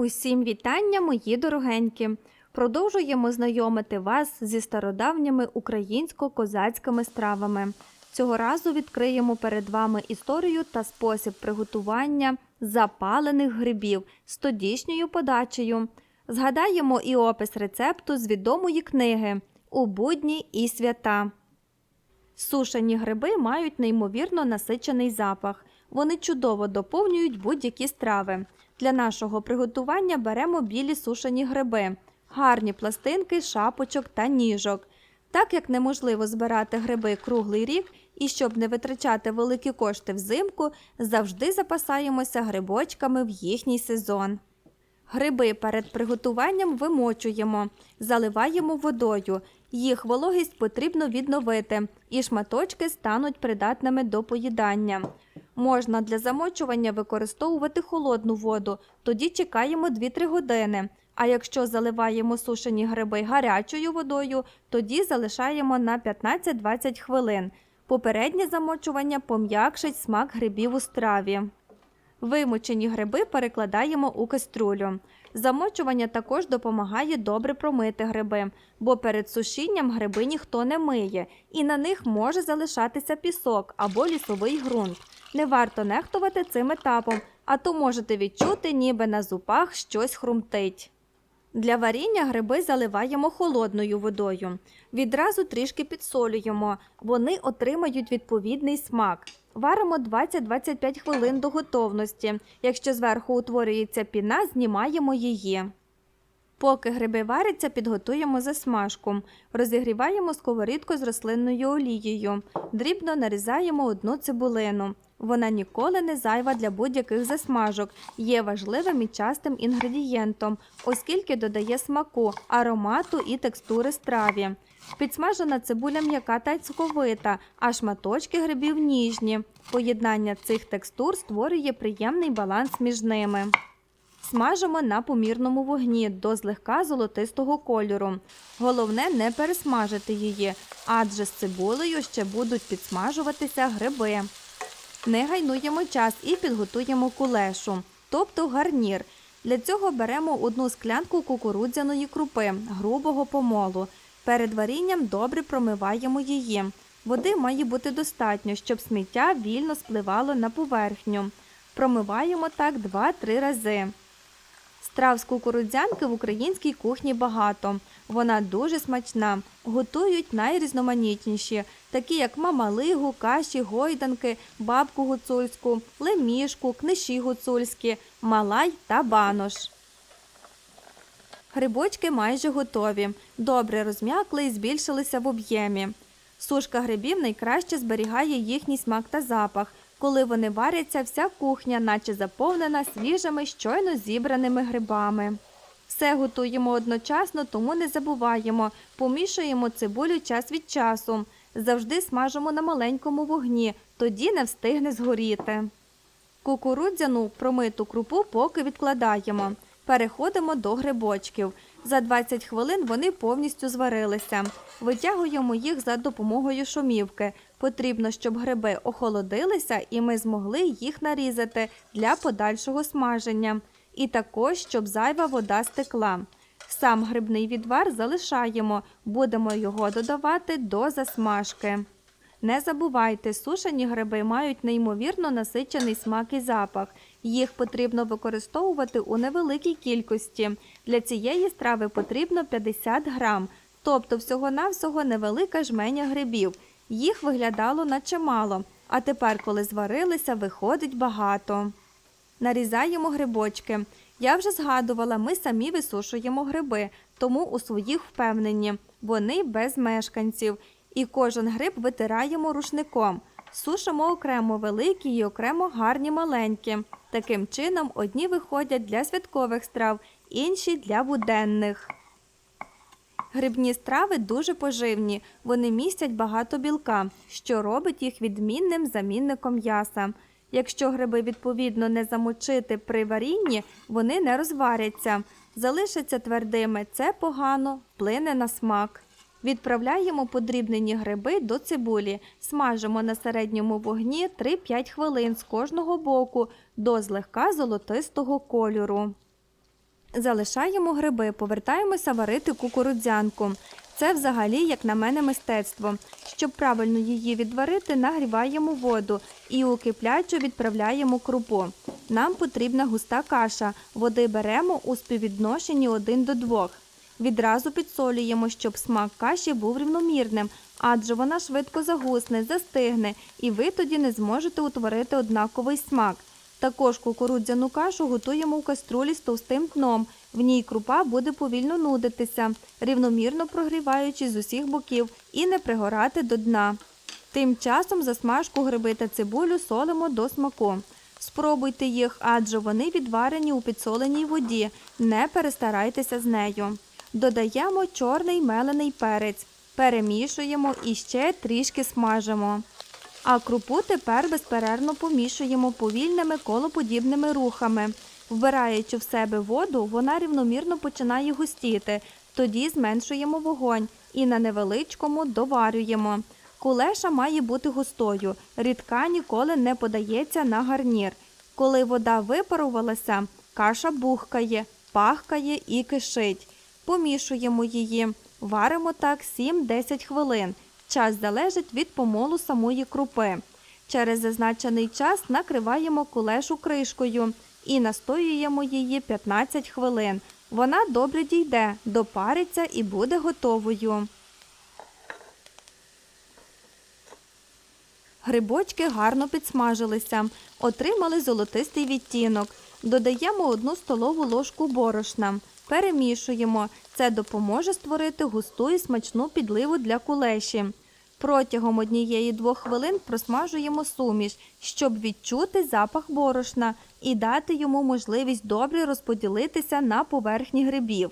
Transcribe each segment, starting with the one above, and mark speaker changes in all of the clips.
Speaker 1: Усім вітання, мої дорогенькі! Продовжуємо знайомити вас зі стародавніми українсько-козацькими стравами. Цього разу відкриємо перед вами історію та спосіб приготування запалених грибів з тодішньою подачею. Згадаємо і опис рецепту з відомої книги У будні і свята. Сушені гриби мають неймовірно насичений запах. Вони чудово доповнюють будь-які страви. Для нашого приготування беремо білі сушені гриби, гарні пластинки, шапочок та ніжок. Так як неможливо збирати гриби круглий рік і щоб не витрачати великі кошти взимку, завжди запасаємося грибочками в їхній сезон. Гриби перед приготуванням вимочуємо, заливаємо водою. Їх вологість потрібно відновити, і шматочки стануть придатними до поїдання. Можна для замочування використовувати холодну воду, тоді чекаємо 2-3 години. А якщо заливаємо сушені гриби гарячою водою, тоді залишаємо на 15-20 хвилин. Попереднє замочування пом'якшить смак грибів у страві. Вимочені гриби перекладаємо у каструлю. Замочування також допомагає добре промити гриби, бо перед сушінням гриби ніхто не миє, і на них може залишатися пісок або лісовий ґрунт. Не варто нехтувати цим етапом, а то можете відчути, ніби на зубах щось хрумтить. Для варіння гриби заливаємо холодною водою. Відразу трішки підсолюємо, вони отримають відповідний смак. Варимо 20-25 хвилин до готовності. Якщо зверху утворюється піна, знімаємо її. Поки гриби варяться, підготуємо засмажку. Розігріваємо сковорідку з рослинною олією. Дрібно нарізаємо одну цибулину. Вона ніколи не зайва для будь-яких засмажок, є важливим і частим інгредієнтом, оскільки додає смаку, аромату і текстури страві. Підсмажена цибуля м'яка та цуковита, а шматочки грибів ніжні. Поєднання цих текстур створює приємний баланс між ними. Смажимо на помірному вогні до злегка золотистого кольору. Головне не пересмажити її, адже з цибулею ще будуть підсмажуватися гриби. Не гайнуємо час і підготуємо кулешу, тобто гарнір. Для цього беремо одну склянку кукурудзяної крупи грубого помолу. Перед варінням добре промиваємо її. Води має бути достатньо, щоб сміття вільно спливало на поверхню. Промиваємо так 2-3 рази. Страв з кукурудзянки в українській кухні багато. Вона дуже смачна. Готують найрізноманітніші, такі як мамалигу, каші, гойданки, бабку гуцульську, лемішку, книші гуцульські, малай та банош. Грибочки майже готові. Добре розм'якли і збільшилися в об'ємі. Сушка грибів найкраще зберігає їхній смак та запах. Коли вони варяться, вся кухня, наче заповнена свіжими, щойно зібраними грибами. Все готуємо одночасно, тому не забуваємо. Помішуємо цибулю час від часу. Завжди смажимо на маленькому вогні, тоді не встигне згоріти. Кукурудзяну промиту крупу поки відкладаємо. Переходимо до грибочків. За 20 хвилин вони повністю зварилися. Витягуємо їх за допомогою шумівки. Потрібно, щоб гриби охолодилися і ми змогли їх нарізати для подальшого смаження. І також, щоб зайва вода стекла. Сам грибний відвар залишаємо, будемо його додавати до засмажки. Не забувайте, сушені гриби мають неймовірно насичений смак і запах. Їх потрібно використовувати у невеликій кількості. Для цієї страви потрібно 50 грам, тобто всього-навсього невелика жменя грибів. Їх виглядало наче мало, а тепер, коли зварилися, виходить багато. Нарізаємо грибочки. Я вже згадувала, ми самі висушуємо гриби, тому у своїх впевнені. Вони без мешканців. І кожен гриб витираємо рушником. Сушимо окремо великі і окремо гарні маленькі. Таким чином, одні виходять для святкових страв, інші для буденних. Грибні страви дуже поживні, вони містять багато білка, що робить їх відмінним замінником м'яса. Якщо гриби відповідно не замочити при варінні, вони не розваряться, залишаться твердими. Це погано, вплине на смак. Відправляємо подрібнені гриби до цибулі, смажимо на середньому вогні 3-5 хвилин з кожного боку до злегка золотистого кольору. Залишаємо гриби, повертаємося варити кукурудзянку. Це взагалі, як на мене, мистецтво. Щоб правильно її відварити, нагріваємо воду і у киплячу відправляємо крупу. Нам потрібна густа каша. Води беремо у співвідношенні 1 до 2. Відразу підсолюємо, щоб смак каші був рівномірним, адже вона швидко загусне, застигне, і ви тоді не зможете утворити однаковий смак. Також кукурудзяну кашу готуємо в каструлі з товстим дном. В ній крупа буде повільно нудитися, рівномірно прогріваючи з усіх боків і не пригорати до дна. Тим часом засмажку гриби та цибулю солимо до смаку. Спробуйте їх, адже вони відварені у підсоленій воді. Не перестарайтеся з нею. Додаємо чорний мелений перець, перемішуємо і ще трішки смажимо. А крупу тепер безперервно помішуємо повільними колоподібними рухами. Вбираючи в себе воду, вона рівномірно починає густіти. Тоді зменшуємо вогонь і на невеличкому доварюємо. Кулеша має бути густою, рідка ніколи не подається на гарнір. Коли вода випарувалася, каша бухкає, пахкає і кишить. Помішуємо її, варимо так 7-10 хвилин. Час залежить від помолу самої крупи. Через зазначений час накриваємо кулешу кришкою і настоюємо її 15 хвилин. Вона добре дійде, допариться і буде готовою. Грибочки гарно підсмажилися, отримали золотистий відтінок. Додаємо одну столову ложку борошна. Перемішуємо. Це допоможе створити густу і смачну підливу для кулеші. Протягом однієї-двох хвилин просмажуємо суміш, щоб відчути запах борошна і дати йому можливість добре розподілитися на поверхні грибів.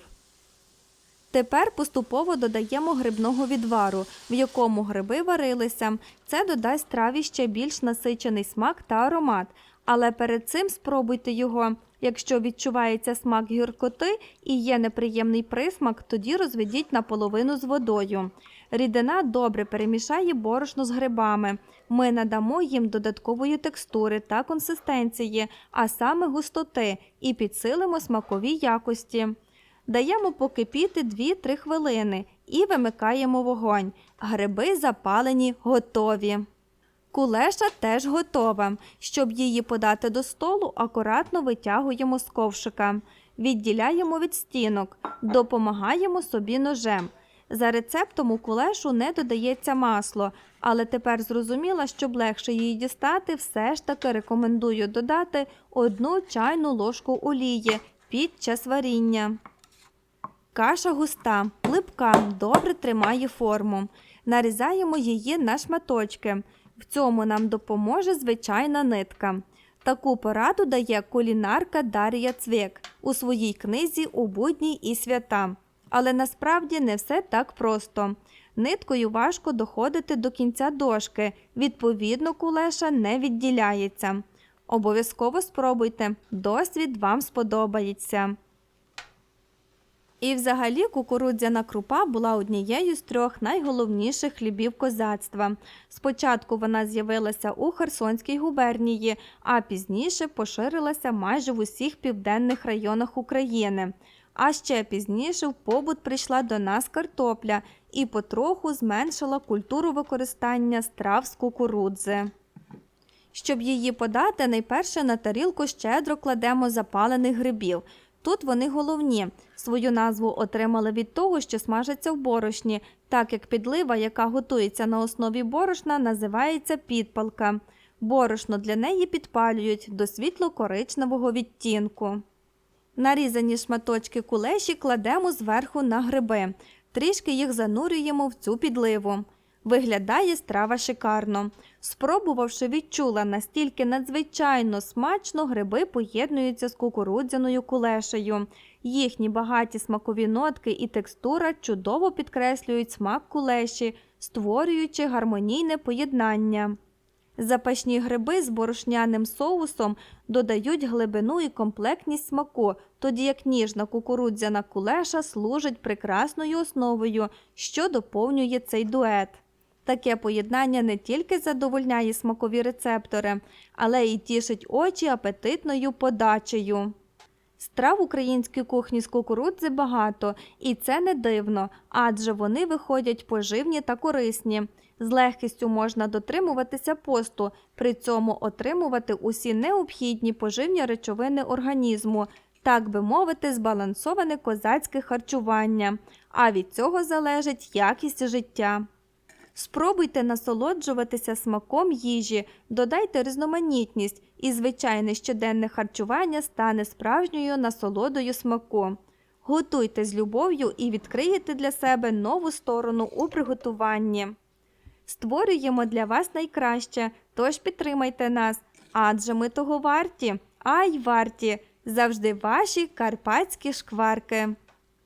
Speaker 1: Тепер поступово додаємо грибного відвару, в якому гриби варилися. Це додасть страві ще більш насичений смак та аромат. Але перед цим спробуйте його. Якщо відчувається смак гіркоти і є неприємний присмак, тоді розведіть наполовину з водою. Рідина добре перемішає борошно з грибами. Ми надамо їм додаткової текстури та консистенції, а саме густоти, і підсилимо смакові якості. Даємо покипіти 2-3 хвилини і вимикаємо вогонь. Гриби запалені, готові. Кулеша теж готова. Щоб її подати до столу, акуратно витягуємо з ковшика, відділяємо від стінок, допомагаємо собі ножем. За рецептом у кулешу не додається масло, але тепер зрозуміла, щоб легше її дістати, все ж таки рекомендую додати одну чайну ложку олії під час варіння. Каша густа, липка, добре тримає форму. Нарізаємо її на шматочки. В цьому нам допоможе звичайна нитка. Таку пораду дає кулінарка Дар'я Цвєк у своїй книзі У будні і свята. Але насправді не все так просто. Ниткою важко доходити до кінця дошки, відповідно, кулеша не відділяється. Обов'язково спробуйте, досвід вам сподобається. І взагалі кукурудзяна крупа була однією з трьох найголовніших хлібів козацтва. Спочатку вона з'явилася у Херсонській губернії, а пізніше поширилася майже в усіх південних районах України. А ще пізніше в побут прийшла до нас картопля і потроху зменшила культуру використання страв з кукурудзи. Щоб її подати, найперше на тарілку щедро кладемо запалених грибів. Тут вони головні. Свою назву отримали від того, що смажаться в борошні, так як підлива, яка готується на основі борошна, називається підпалка. Борошно для неї підпалюють до світло-коричневого відтінку. Нарізані шматочки кулеші кладемо зверху на гриби, трішки їх занурюємо в цю підливу. Виглядає страва шикарно. Спробувавши, відчула, настільки надзвичайно смачно гриби поєднуються з кукурудзяною кулешею. Їхні багаті смакові нотки і текстура чудово підкреслюють смак кулеші, створюючи гармонійне поєднання. Запашні гриби з борошняним соусом додають глибину і комплектність смаку, тоді як ніжна кукурудзяна кулеша служить прекрасною основою, що доповнює цей дует. Таке поєднання не тільки задовольняє смакові рецептори, але й тішить очі апетитною подачею. Страв в українській кухні з кукурудзи багато, і це не дивно, адже вони виходять поживні та корисні. З легкістю можна дотримуватися посту, при цьому отримувати усі необхідні поживні речовини організму, так би мовити, збалансоване козацьке харчування, а від цього залежить якість життя. Спробуйте насолоджуватися смаком їжі, додайте різноманітність, і звичайне щоденне харчування стане справжньою насолодою смаку. Готуйте з любов'ю і відкриєте для себе нову сторону у приготуванні. Створюємо для вас найкраще, тож підтримайте нас, адже ми того варті, ай варті, завжди ваші карпатські шкварки.